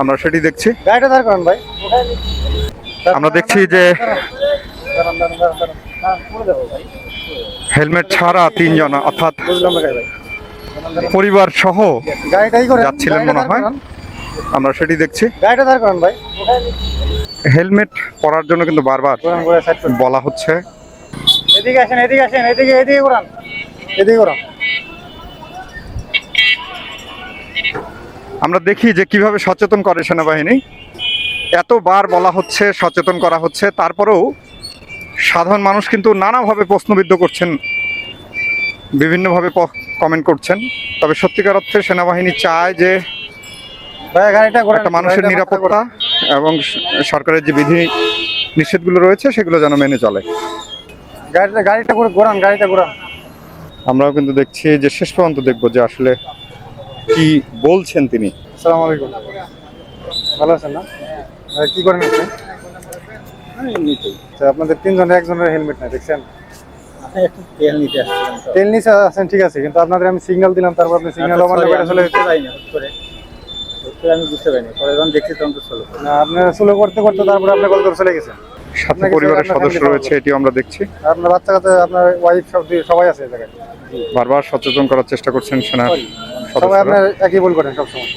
আমরা সেটি দেখছি। আমরা দেখছি যে। হেলমেট ছাড়া তিনজন অর্থাৎ পরিবার সহ যাচ্ছিলেন মনে হয়। আমরা সেটি দেখছি। হেলমেট পরার জন্য কিন্তু বারবার বলা হচ্ছে। এদিকে আসেন এদিকে আসেন এদিকে এদিকে ঘোরান। এদিকে ঘোরান। আমরা দেখি যে কীভাবে সচেতন করে সেনাবাহিনী। এতবার বলা হচ্ছে সচেতন করা হচ্ছে তারপরেও সাধারণ মানুষ কিন্তু নানাভাবে প্রশ্নবিদ্ধ করছেন বিভিন্নভাবে কমেন্ট করছেন। তবে সত্যিকার অর্থে সেনাবাহিনী চায় যে একটা মানুষের নিরাপত্তা। এবং সরকারের যে বিধি নিষেধগুলো রয়েছে সেগুলো যেন মেনে চলে। গাড়িটা গাড়িটা করে ঘোরান গাড়িটা ঘোরান। আমরাও কিন্তু দেখছি যে শেষ পর্যন্ত দেখব যে আসলে কি বলছেন তিনি? আসসালামু আলাইকুম। ভালো আছেন না? কি করেন আপনি? আচ্ছা, আপনাদের তিনজনের একজনের হেলমেট নাই দেখছেন? তেল নিতে আসছিলাম তো। তেল নিচে আছেন ঠিক আছে কিন্তু আপনাদের আমি সিগন্যাল দিলাম তারপর আপনি সিগন্যাল আচ্ছা, sorry, করে আমি চলে আমি বুঝতে পারিনি পরে যখন দেখছি তখন তো চলো না আপনারা স্লো করতে করতে তারপরে আপনি কল করে চলে গেছেন। সাথে পরিবারের সদস্য রয়েছে এটিও আমরা দেখছি। আপনার বাচ্চা কাচ্চা আপনার ওয়াইফ সব দিয়ে- সবাই আছে জায়গায়। বারবার সচেতন করার চেষ্টা করছেন সেনা সবাই আপনার একই ভুল করেন সবসময়।